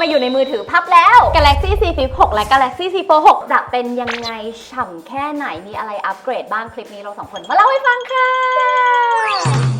มาอยู่ในมือถือพับแล้ว Galaxy C Flip 6 และ Galaxy C Fold 6 จะเป็นยังไง ฉ่ำแค่ไหนมีอะไรอัปเกรดบ้างคลิปนี้เราสองคนมาเล่าให้ฟังค่ะ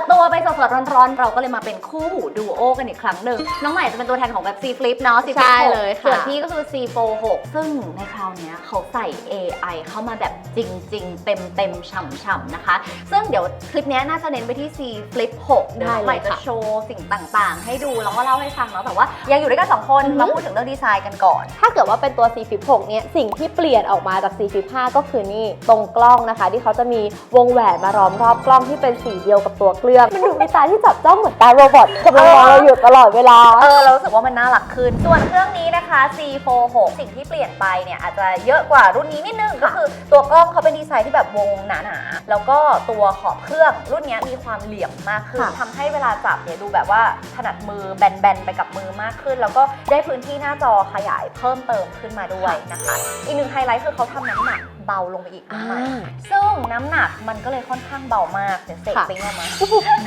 ดตัวไปสดๆร้อนๆ เราก็เลยมาเป็นคู่หูดูโอกันอีกครั้งหนึ่ง น้องใหม่จะเป็นตัวแทนของแบบ C Flip เนาะ C Flip ใช่6เลยค่ะ ส่วนพี่ก็คือ C Fold 6ซึ่งในคราวเนี้ยเขาใส่ AI เข้ามาแบบจริงๆ เต็มๆ ฉ่ำๆ นะคะ ซึ่งเดี๋ยวคลิปเนี้ยน่าจะเน้นไปที่ C Flip 6 เดี๋ยวน้องใหม่จะโชว์สิ่งต่างๆ ให้ดูแล้วก็เล่าให้ฟังเนาะแต่ว่ายังอยู่ด้วยกันสองคนมาพูดถึงเรื่องดีไซน์กันก่อน ถ้าเกิดว่าเป็นตัว C Flip 6เนี่ยสิ่งที่เปลี่ยนออกมาจาก C Flip 5ก็คือนี่ตรงกล้องนะคะ ที่เขาจะมีวงแหวนมาล้อมรอบกล้องที่เป็นสีเดียวกับตัวเครื่อง มันดูมีตาที่จับจ้องเหมือนตาโรบอทกำลังมองเราอยู่ตลอดเวลา เออเรารู้สึกว่ามันน่ารักขึ้น ส่วนเครื่องนี้นะคะ C46 สิ่งที่เปลี่ยนไปเนี่ยอาจจะเยอะกว่ารุ่นนี้นิดนึง ก็คือตัวกล้องเขาเป็นดีไซน์ที่แบบวงหนาๆ แล้วก็ตัวขอบเครื่องรุ่นนี้มีความเหลี่ยมมากขึ้นค่ะทำให้เวลาจับเนี่ยดูแบบว่าถนัดมือแบนๆไปกับมือมากขึ้น แล้วก็ได้พื้นที่หน้าจอขยายเพิ่มเติมขึ้นมาด้วยนะคะ อีกหนึ่งไฮไลท์คือเขาทำน้ำหนัก เบาลงไปอีกอ่ามากซึ่งน้ำหนักมันก็เลยค่อนข้างเบามาก เดี๋ยวเสกค่ะไปเอามา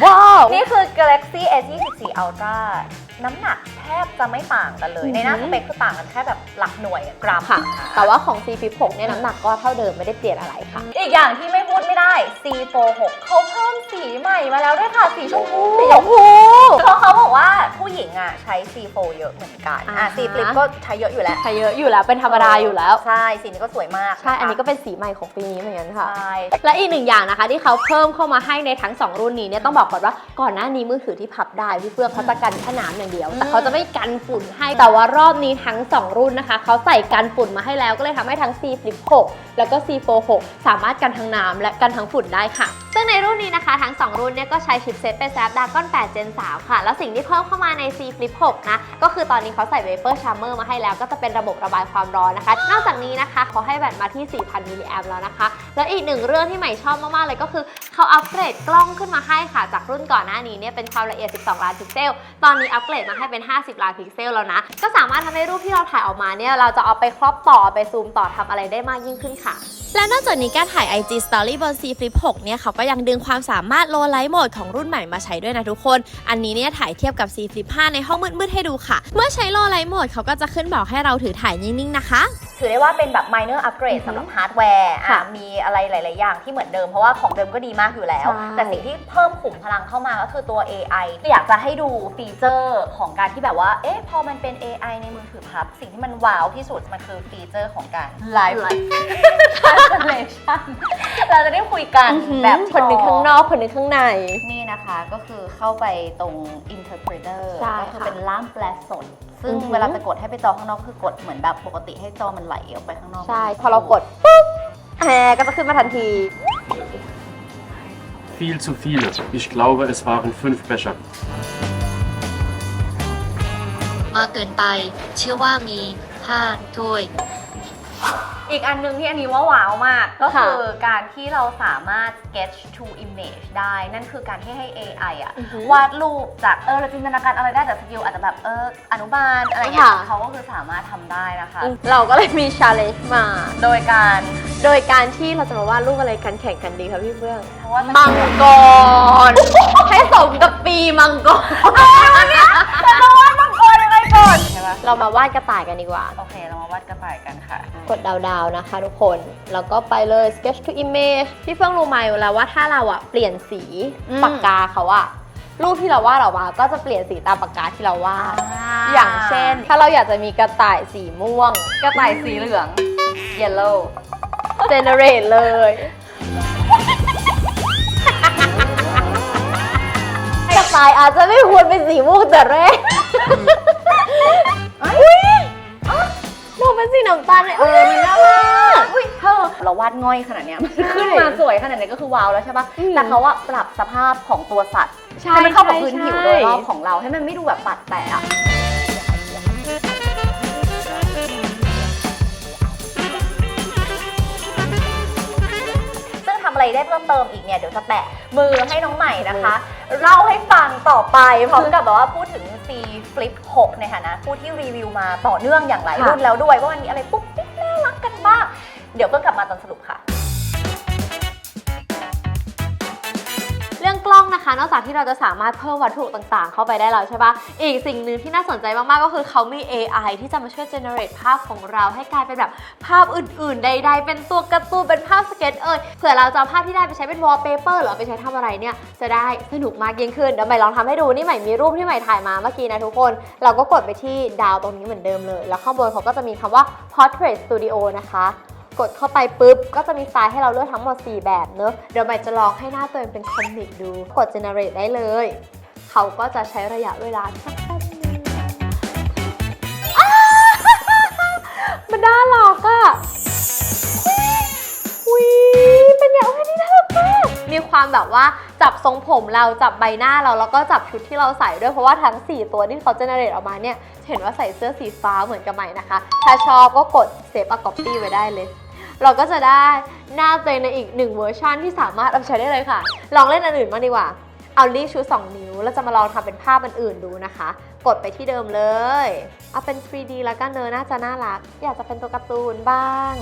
ว้าว นี่คือ Galaxy S24 Ultra น้ำหนักแทบจะไม่ต่างกันเลยอือหือในหน้าสเปคคือต่างกันแค่แบบหลักหน่วยกรัมค่ะ แต่ว่าของ C Flip 6เนี่ยน้ำหนักก็เท่าเดิมไม่ได้เปลี่ยนอะไรค่ะ อีกอย่างที่ไม่พูดไม่ได้ C46 เขาเพิ่มสีใหม่มาแล้วด้วยค่ะ สีชมพูสีชมพูเพราะเขาบอกว่าผู้หญิงอะใช้ C4 เยอะเหมือนกันอะอ่าฮะ C Flip ก็ใช้เยอะอยู่แล้ว ใช้เยอะอยู่แล้วเป็นธรรมดาอยู่แล้ว ใช่ สีนี้ก็สวยมาก ใช่ อันนี้ก็เป็นสีใหม่ของปีนี้เหมือนกันใชค่ะ่และอีกหนึ่งอย่างนะคะที่เขาเพิ่มเข้ามาให้ในทั้ง 2 รุ่นนี้เนี่ยต้องบอกก่อนว่าก่อนหน้านี้มือถือที่พับได้พี่เฟื่องเขาจะกันแค่น้ำอย่างเดียว แต่เขาจะไม่กันฝุ่นให้ แต่ว่ารอบนี้ทั้ง 2 รุ่นนะคะ เขาใส่กันฝุ่นมาให้แล้ว ก็เลยทำให้ทั้ง C Flip 6 แล้วก็ C Fold 6สามารถกันทั้งน้ำและกันทั้งฝุ่นได้ค่ะ ซึ่งในรุ่นนี้นะคะทั้ง 2 รุ่นเนี่ยก็ใช้ชิปเซตเป็น Snapdragon 8 Gen 3 ค่ะ แล้วสิ่งที่เพิ่มเข้ามาใน C Flip 6 นะ ก็คือตอนนี้เขาใส่ Vapor Charmer มาให้แล้ว ก็จะเป็นระบบระบายความร้อนนะคะ นอกจากนี้นะคะเขาให้แบตมาที่ 4,000 มิลลิแอมแล้วนะคะ แล้วอีกหนึ่งเรื่องที่ใหม่ชอบมากๆเลยก็คือเขาอัปเกรดกล้องขึ้นมาให้ค่ะ จากรุ่นก่อนหน้านี้เนี่ยเป็นความละเอียด 12 ล้านพิกเซล ตอนนี้อัปเกรดมาให้เป็น 50 ล้านพิกเซลแล้วนะ ก็สามารถทำให้รูปที่เราถ่ายออกมาเนี่ย เราจะเอาไปครอบต่อเอาไปซูมต่อทำอะไรได้มากยิ่งขึ้นค่ะและนอกจากนี้การถ่าย IG Story บน C Flip 6 เนี่ยเขาก็ยังดึงความสามารถ Low Light Mode ของรุ่นใหม่มาใช้ด้วยนะทุกคน อันนี้เนี่ยถ่ายเทียบกับ C Flip 5 ในห้องมืดๆให้ดูค่ะ เมื่อใช้ Low Light Mode เขาก็จะขึ้นบอกให้เราถือถ่ายนิ่ง ๆ นะคะ ถือได้ว่าเป็นแบบ minor upgrade สำหรับฮาร์ดแวร์อะค่ะมีอะไรหลาย ๆ อย่างที่เหมือนเดิมเพราะว่าของเดิมก็ดีมากอยู่แล้วใช่แต่สิ่งที่เพิ่มขุมพลังเข้ามาก็คือตัว AI อยากจะให้ดูฟีเจอร์ของการที่แบบว่า เอ๊ะ พอมันเป็น AI ในมือถือพับ สิ่งที่มันว้าวที่สุด มันคือฟีเจอร์ของการ live translation เราจะได้คุยกันแบบคนหนึ่งข้างนอกคนหนึ่งข้างใน นี่นะคะก็คือเข้าไปตรง interpreter ใช่ก็คือค่ะ เป็นล่ามแปลสด ซึ่งอือหือ เวลาจะกดให้ไปจอข้างนอกคือกดเหมือนแบบปกติให้จอมันไหลออกไปข้างนอก ใช่ พอเรากดปุ๊บแหมก็จะขึ้นมาทันที Viel zu viele. Ich glaube, es waren fünf Becher. มากเกินไป เชื่อว่ามี5ถ้วย อีกอันหนึงที่อันนี้ว่าว้าวมาก ก็ค่ะคือการที่เราสามารถ sketch to image ได้ นั่นคือการที่ให้ AI อะอือหือวาดรูปจากเออเราจินตนาการอะไรได้จากสกิลอาจจะแบบเอออนุบาลอะไรอย่างเงี้ยค่ะ เขาก็คือสามารถทำได้นะคะ เราก็เลยมีชาเลนจ์มา โดยการโดยการที่เราจะมาวาดรูปอะไรกันแข่งกันดีคะพี่เฟื่องเพราะว่ามังกรให้สมกับปีมังกรแต่เราวาดมังกรยังไงก่อนใช่ปะ เรามาวาดกระต่ายกันดีกว่า โอเค เรามาวาดกระต่ายกันค่ะ กดดาวๆนะคะทุกคน แล้วก็ไปเลย sketch to image พี่เฟื่องรู้ไหมแล้วว่าถ้าเราอะเปลี่ยนสีอืม ปากกาเขาอะรูปที่เราวาดออกมาก็จะเปลี่ยนสีตามปากกาที่เราวาด อย่างเช่น ถ้าเราอยากจะมีกระต่ายสีม่วง กระต่ายสีเหลือง yellow generate เลย กระต่ายอาจจะไม่ควรเป็นสีม่วงแต่แรก อุ้ยโนเป็นสีน้ำตาลเลยเออมันน่ารัก อุ้ยเธอเราวาดง่อยขนาดเนี้ยมันขึ้นมาสวยขนาดนี้ก็คือว้าวแล้วใช่ปะอืมแต่เขาอะปรับสภาพของตัวสัตว์ใช่ให้มันเข้ากับพื้นผิวโดยรอบของเราให้มันไม่ดูแบบปัดแปะอะ อะไรได้เพิ่มเติมอีกเนี่ยเดี๋ยวจะแปะมือให้น้องใหม่นะคะ เล่าให้ฟังต่อไปพร้อมกับแบบว่าพูดถึง C Flip 6 ในฐานะผู้ที่รีวิวมาต่อเนื่องอย่างหลายค่ะรุ่นแล้วด้วยว่ามันมีอะไรปุ๊บปิ๊บน่ารักกันบ้างเดี๋ยวเพิ่งกลับมาตอนสรุป นะคะ นอกจากที่เราจะสามารถเพิ่มวัตถุต่างๆ เข้าไปได้แล้วใช่ปะอีกสิ่งหนึ่งที่น่าสนใจมาก ๆ ก็คือเขามี AI ที่จะมาช่วย generate ภาพของเราให้กลายเป็นแบบภาพอื่น ๆ ใด ๆ เป็นตัวการ์ตูนเป็นภาพสเก็ตเอ่ยเผื่อเราจะเอาภาพที่ได้ไปใช้เป็น wallpaper หรือไปใช้ทำอะไรเนี่ยจะได้สนุกมากยิ่งขึ้นเดี๋ยวใหม่ลองทำให้ดูนี่ใหม่มีรูปที่ใหม่ถ่ายมาเมื่อกี้นะทุกคน เราก็กดไปที่ดาวตรงนี้เหมือนเดิมเลย แล้วข้างบนเขาก็จะมีคำว่า portrait studio นะคะ กดเข้าไปปุ๊บ ก็จะมีสไตล์ให้เราเลือกทั้งหมด 4 แบบเนอะเดี๋ยวใหม่จะลองให้หน้าตัวเองเป็นคอมิกดู กด generate ได้เลย เขาก็จะใช้ระยะเวลาสักแป๊บนึงมันน่ารักอะวิเป็นอย่างไรนี่น่ารักมากมีความแบบว่าจับทรงผมเราจับใบหน้าเราแล้วก็จับชุดที่เราใส่ด้วยเพราะว่าทั้ง 4 ตัวที่เขาเจเนเรตออกมาเนี่ย เห็นว่าใส่เสื้อสีฟ้าเหมือนกับใหม่นะคะ ถ้าชอบก็กดเซฟอะกอปปี้ไว้ได้เลย เราก็จะได้หน้าตัวเองในอีกหนึ่งเวอร์ชันที่สามารถเอาไปใช้ได้เลยค่ะ ลองเล่นอันอื่นมาดีกว่า เอารีชู2นิ้ว แล้วจะมาลองทำเป็นภาพอันอื่นดูนะคะ กดไปที่เดิมเลย เอาเป็น 3D แล้วกันเนอะน่าจะน่ารัก อยากจะเป็นตัวการ์ตูนบ้าง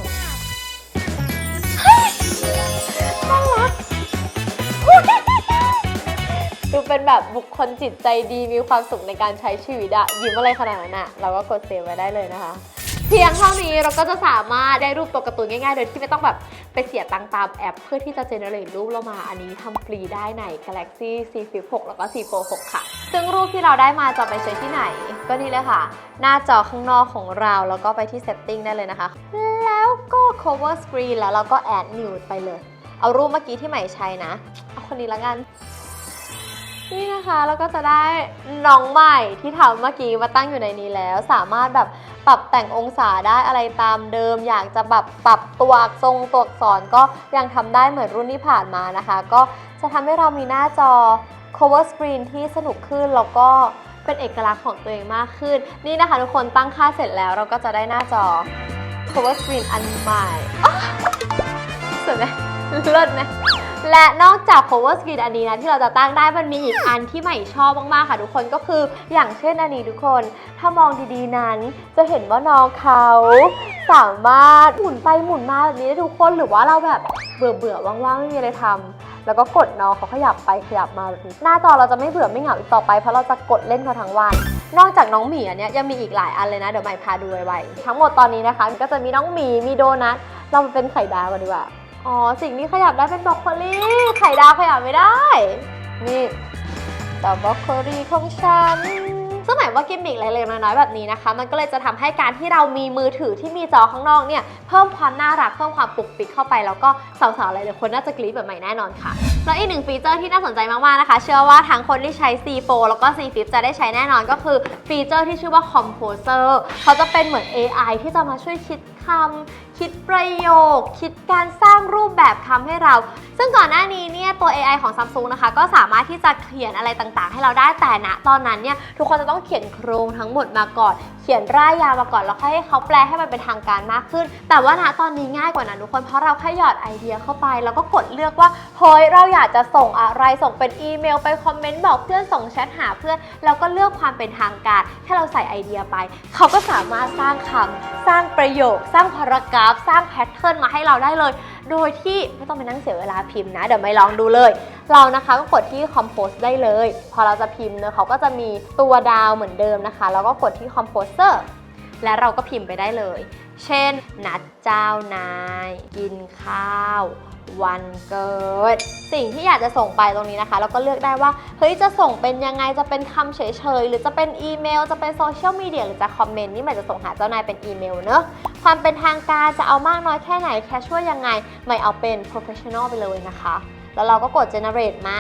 น่ารักดูเป็นแบบบุคคลจิตใจดีมีความสุขในการใช้ชีวิตอะยิ้มอะไรขนาดนั้นอะเราก็กดเซฟไว้ได้เลยนะคะ เพียงเท่านี้เราก็จะสามารถได้รูปตัวการ์ตูนง่ายๆ โดยที่ไม่ต้องแบบไปเสียตังค์ตามแอป เพื่อที่จะเจเนเรตรูปเรามาอันนี้ทำฟรีได้ใน Galaxy C Flip 6 แล้วก็ C Fold 6ค่ะ ซึ่งรูปที่เราได้มาจะไปใช้ที่ไหน ก็นี่เลยค่ะ หน้าจอข้างนอกของเราแล้วก็ไปที่ Setting ได้เลยนะคะ แล้วก็ Cover Screen แล้วเราก็ Add New ไปเลย เอารูปเมื่อกี้ที่ใหม่ใช้นะ เอาคนนี้ละกัน นี่นะคะแล้วก็จะได้น้องใหม่ที่ทำเมื่อกี้มาตั้งอยู่ในนี้แล้ว สามารถแบบปรับแต่งองศาได้อะไรตามเดิม อยากจะแบบปรับตัวทรงตัวอักษรก็ยังทำได้เหมือนรุ่นที่ผ่านมานะคะ ก็จะทำให้เรามีหน้าจอ cover screen ที่สนุกขึ้นแล้วก็เป็นเอกลักษณ์ของตัวเองมากขึ้น นี่นะคะทุกคนตั้งค่าเสร็จแล้วเราก็จะได้หน้าจอ cover screen อันใหม่สวยไหมเลิศไหม และนอกจาก cover screen อันนี้นะที่เราจะตั้งได้มันมีอีกอันที่ใหม่ชอบมากๆค่ะ ทุกคนก็คืออย่างเช่นอันนี้ทุกคน ถ้ามองดีๆนั้น จะเห็นว่าน้องเขาสามารถหมุนไปหมุนมาแบบนี้ได้ทุกคนหรือว่าเราแบบเบื่อเบื่อๆว่างๆไม่มีอะไรทำแล้วก็กดน้องเขาขยับไปขยับมาแบบนี้หน้าจอเราจะไม่เบื่อไม่เหงาอีกต่อไปเพราะเราจะกดเล่นเขาทั้งวัน นอกจากน้องหมีอันเนี้ยยังมีอีกหลายอันเลยนะเดี๋ยวใหม่พาดูไวๆทั้งหมดตอนนี้นะคะก็จะมีน้องหมีมีโดนัทเรามาเป็นไข่ดาวกันดีกว่า อ๋อ สิ่งนี้ขยับได้เป็นบรอกโคลีไข่ดาวขยับไม่ได้ นี่แต่บรอกโคลีของฉัน ซึ่งหมายว่ากิมมิกเล็กๆน้อยๆแบบนี้นะคะ มันก็เลยจะทำให้การที่เรามีมือถือที่มีจอข้างนอกเนี่ย เพิ่มความน่ารัก เพิ่มความปุกปิกเข้าไป แล้วก็สาวๆหลายๆคนน่าจะกรี๊ดแบบใหม่แน่นอนค่ะ แล้วอีกหนึ่งฟีเจอร์ที่น่าสนใจมากๆนะคะ เชื่อว่าทั้งคนที่ใช้ C4 แล้วก็ C Flip จะได้ใช้แน่นอนก็คือฟีเจอร์ที่ชื่อว่า Composer เขาจะเป็นเหมือน AI ที่จะมาช่วยคิดคำ คิดประโยค คิดการสร้างรูปแบบคำให้เรา ซึ่งก่อนหน้านี้เนี่ยตัว AI ของ Samsung นะคะ ก็สามารถที่จะเขียนอะไรต่างๆ ให้เราได้แต่ณตอนนั้นเนี่ยทุกคนจะต้องเขียนโครงทั้งหมดมาก่อน เขียนร่ายยาวมาก่อนแล้วค่อยให้เขาแปลให้มันเป็นทางการมากขึ้น แต่ว่าณตอนนี้ง่ายกว่านั้นทุกคนเพราะเราแค่หยอดไอเดียเข้าไปแล้วก็กดเลือกว่าเฮ้ยเราอยากจะส่งอะไรส่งเป็นอีเมลไปคอมเมนต์บอกเพื่อนส่งแชทหาเพื่อนแล้วก็เลือกความเป็นทางการให้เราใส่ไอเดียไป เขาก็สามารถสร้างคำสร้างประโยค สร้างพารากราฟสร้างแพทเทิร์นมาให้เราได้เลย โดยที่ไม่ต้องไปนั่งเสียเวลาพิมพ์นะ เดี๋ยวไม่ลองดูเลย เรานะคะก็กดที่ Compose ได้เลย พอเราจะพิมพ์เนอะเขาก็จะมีตัวดาวเหมือนเดิมนะคะ แล้วก็กดที่ Composer และเราก็พิมพ์ไปได้เลย เช่น นัดเจ้านาย กินข้าว วันเกิด สิ่งที่อยากจะส่งไปตรงนี้นะคะ เราก็เลือกได้ว่า เฮ้ย จะส่งเป็นยังไงจะเป็นคำเฉยๆ หรือจะเป็นอีเมล จะเป็นโซเชียลมีเดียหรือจะคอมเมนต์นี่หมายจะส่งหาเจ้านายเป็นอีเมลเนอะความเป็นทางการจะเอามากน้อยแค่ไหนแคชชวลยังไงไม่เอาเป็น professional ไปเลยนะคะ แล้วเราก็กด generate มา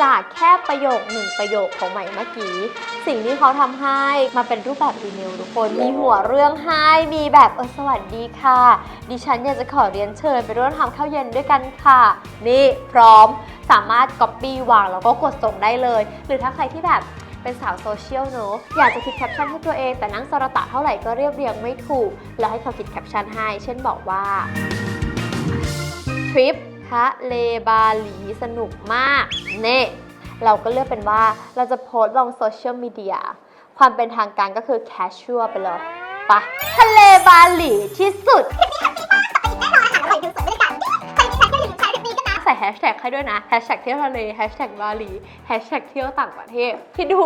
จากแค่ประโยคหนึ่งประโยคของใหม่เมื่อกี้ สิ่งที่เขาทำให้มาเป็นรูปแบบอีเมลทุกคนมีหัวเรื่องให้มีแบบเออสวัสดีค่ะ ดิฉันอยากจะขอเรียนเชิญไปร่วมทำข้าวเย็นด้วยกันค่ะ นี่พร้อมสามารถ Copy วางแล้วก็กดส่งได้เลย หรือถ้าใครที่แบบเป็นสาวโซเชียลเนอะอยากจะคิดแคปชั่นให้ตัวเองแต่นั่งสระตะเท่าไหร่ก็เรียบเรียงไม่ถูก แล้วให้เขาคิดแคปชั่นให้ เช่นบอกว่า ทริปทะเลบาหลีสนุกมาก เน่ เราก็เลือกเป็นว่าเราจะโพสต์ลงโซเชียลมีเดียความเป็นทางการก็คือแคชชัวไปเลยปะทะเลบาหลีที่สุด ใส่แฮชแท็กให้ด้วยนะแฮชแท็กเที่ยวทะเลแฮชแท็กบาหลีแฮชแท็กเที่ยวต่างประเทศคิดดู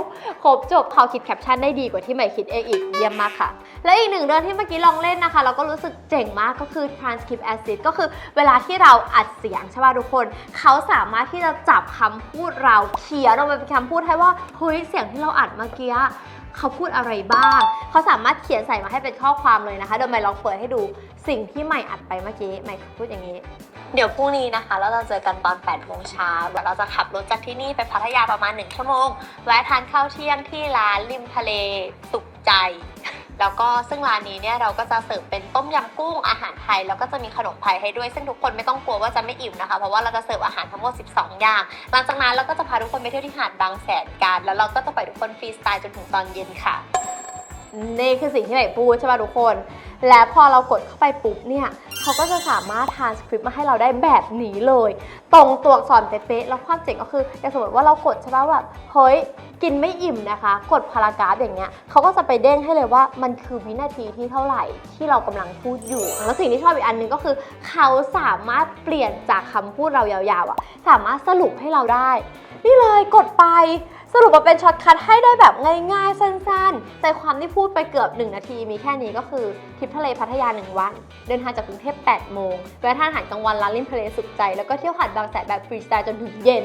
ครบจบเขาคิดแคปชั่นได้ดีกว่าที่ใหม่คิดเองอีกเยี่ยมมากค่ะ และอีกหนึ่งเรื่องที่เมื่อกี้ลองเล่นนะคะ เราก็รู้สึกเจ๋งมากก็คือ transcript acid ก็คือเวลาที่เราอัดเสียงใช่ป่ะทุกคน เขาสามารถที่จะจับคำพูดเราเขียนออกมาเป็นคำพูดให้ว่าเฮ้ยเสียงที่เราอัดเมื่อกี้ เขาพูดอะไรบ้าง เขาสามารถเขียนใส่มาให้เป็นข้อความเลยนะคะโดยใหม่ลองเปิดให้ดูสิ่งที่ใหม่อัดไปเมื่อกี้ใหม่พูดอย่างนี้ เดี๋ยวพรุ่งนี้นะคะเราจะเจอกันตอน8โมงเช้าเดี๋ยวเราจะขับรถจากที่นี่ไปพัทยาประมาณ 1 ชั่วโมง แวะทานข้าวเที่ยงที่ร้านริมทะเลสุขใจ แล้วก็ซึ่งร้านนี้เนี่ยเราก็จะเสิร์ฟเป็นต้มยำกุ้งอาหารไทย แล้วก็จะมีขนมไทยให้ด้วย ซึ่งทุกคนไม่ต้องกลัวว่าจะไม่อิ่มนะคะ เพราะว่าเราจะเสิร์ฟอาหารทั้งหมด 12 อย่าง หลังจากนั้นเราก็จะพาทุกคนไปเที่ยวที่หาดบางแสนกัน แล้วเราก็จะไปล่อยทุกคนฟรีสไตล์จนถึงตอนเย็นค่ะ นี่คือสิ่งที่ไหนพูดใช่ป่ะทุกคน และพอเรากดเข้าไปปุ๊บเนี่ย เขาก็จะสามารถทานสคริปต์มาให้เราได้แบบนี้เลย ตรงตัวอักษรเป๊ะๆแล้วความเจ๋งก็คืออย่างสมมติว่าเรากดใช่ป่ะแบบเฮ้ยกินไม่อิ่มนะคะ กดพารากราฟอย่างเงี้ยเขาก็จะไปเด้งให้เลยว่ามันคือวินาทีที่เท่าไหร่ที่เรากำลังพูดอยู่ แล้วสิ่งที่ชอบอีกอันหนึงก็คือ เขาสามารถเปลี่ยนจากคำพูดเรายาวๆอะสามารถสรุปให้เราได้ นี่เลยกดไป สรุปว่าเป็นช็อตคัทให้ได้แบบง่ายๆ สั้นๆ ใจความที่พูดไปเกือบ 1 นาที มีแค่นี้ก็คือทริปทะเลพัทยา 1 วัน เดินทางจากกรุงเทพ8โมงแวะทานอาหารกลางวันร้านริมทะเลสุขใจ แล้วก็เที่ยวหาดบางแสนแบบฟรีสไตล์จนถึงเย็น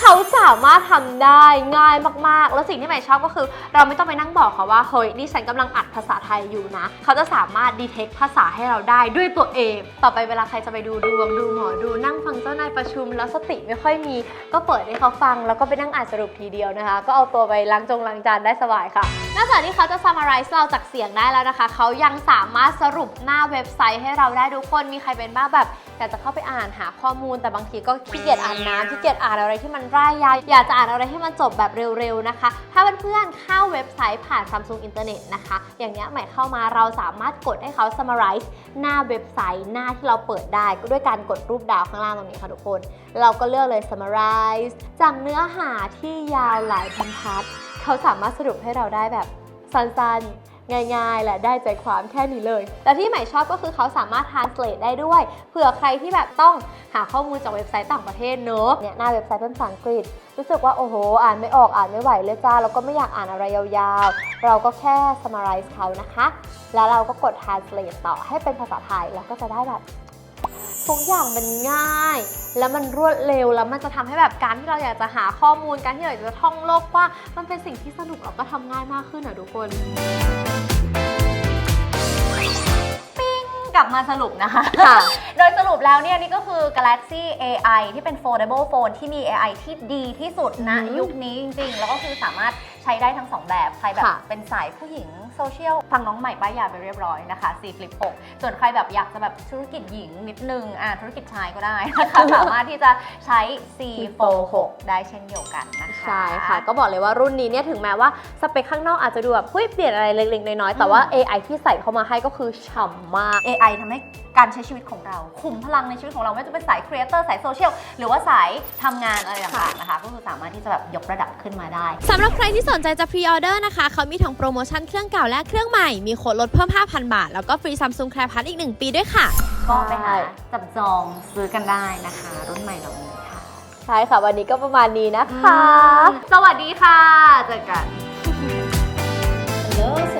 เขาสามารถทำได้ง่ายมากๆ แล้วสิ่งที่ใหม่ชอบก็คือ เราไม่ต้องไปนั่งบอกเขาว่าเฮ้ยนี่ฉันกำลังอัดภาษาไทยอยู่นะ เขาจะสามารถดีเทคภาษาให้เราได้ด้วยตัวเอง ต่อไปเวลาใครจะไปดูดวงดูหมอดูนั่งฟังเจ้านายประชุม แล้วสติไม่ค่อยมี ก็เปิดให้เขาฟัง แล้วก็ไปนั่งอ่านสรุปทีเดียวนะคะ ก็เอาตัวไปล้างจงล้างจานได้สบายค่ะนอกจากที่เขาจะ summarize เราจากเสียงได้แล้วนะคะ เขายังสามารถสรุปหน้าเว็บไซต์ให้เราได้ทุกคนมีใครเป็นบ้างแบบอยากจะเข้าไปอ่านหาข้อมูลแต่บางทีก็ขี้เกียจอ่านน้ำขี้เกียจอ่านอะไรที่มันร่ายยาวอยากจะอ่านอะไรให้มันจบแบบเร็วๆนะคะ ถ้าเพื่อนๆเข้าเว็บไซต์ผ่าน Samsung Internet นะคะ อย่างเงี้ยใหม่เข้ามาเราสามารถกดให้เขา summarize หน้าเว็บไซต์หน้าที่เราเปิดได้ก็ด้วยการกดรูปดาวข้างล่างตรงนี้ค่ะทุกคน เราก็เลือกเลย summarize จากเนื้อหาที่ยาวหลายบรรทัด เขาสามารถสรุปให้เราได้แบบสั้นๆ ง่ายๆ และได้ใจความแค่นี้เลยแต่ที่ใหม่ชอบก็คือเขาสามารถ translate ได้ด้วย เผื่อใครที่แบบต้องหาข้อมูลจากเว็บไซต์ต่างประเทศเนอะเนี่ยหน้าเว็บไซต์เป็นภาษาอังกฤษ รู้สึกว่าโอ้โห อ่านไม่ออกอ่านไม่ไหวเลยจ้าแล้วก็ไม่อยากอ่านอะไรยาวๆ เราก็แค่ summarize เขานะคะ แล้วเราก็กด translate ต่อให้เป็นภาษาไทยแล้วก็จะได้แบบทุกอย่างมันง่าย แล้วมันรวดเร็วแล้วมันจะทำให้แบบการที่เราอยากจะหาข้อมูลการที่เราอยากจะท่องโลกว่า มันเป็นสิ่งที่สนุกแล้วก็ทำง่ายมากขึ้นอะทุกคน มาสรุปนะคะ ค่ะโดยสรุปแล้วเนี่ยนี่ก็คือ Galaxy AI ที่เป็น foldable phone ที่มี AI ที่ดีที่สุดนะอืม ยุคนี้จริงๆ แล้วก็คือสามารถใช้ได้ทั้งสองแบบ ใครแบบค่ะ เป็นสายผู้หญิงโซเชียลฟังน้องใหม่ป้ายยาไปเรียบร้อยนะคะ C Flip 6ส่วนใครแบบอยากจะแบบธุรกิจหญิงนิดนึงอ่าธุรกิจชายก็ได้นะคะ สามารถที่จะใช้ C Fold 6ได้เช่นเดียวกันนะคะ ใช่ค่ะ ก็บอกเลยว่ารุ่นนี้เนี่ยถึงแม้ว่าสเปคข้างนอกอาจจะดูแบบเฮ้ยเปลี่ยนอะไรเล็กๆน้อยๆแต่ว่า AI ที่ใส่เข้ามาให้ก็คือฉ่ำมาก AI ทำให้การใช้ชีวิตของเรา คุมพลังในชีวิตของเราไม่ว่าจะเป็นสายครีเอเตอร์สายโซเชียลหรือว่าสายทำงานอะไรต่างๆนะคะ ก็คือสามารถที่จะแบบยกระดับขึ้นมาได้ สำหรับใครที่สนใจจะพรีออเดอร์นะคะ เขามีทั้งโปรโมชั่นเครื่องเก่าและเครื่องใหม่ มีโค้ดลดเพิ่ม 5,000 บาท แล้วก็ฟรีซัมซุงแคร์พัทอีก 1 ปีด้วยค่ะ ก็ไปหาจับจองซื้อกันได้นะคะ รุ่นใหม่เหล่านี้ค่ะ ใช่ค่ะ วันนี้ก็ประมาณนี้นะคะ สวัสดีค่ะ เจอกัน Hello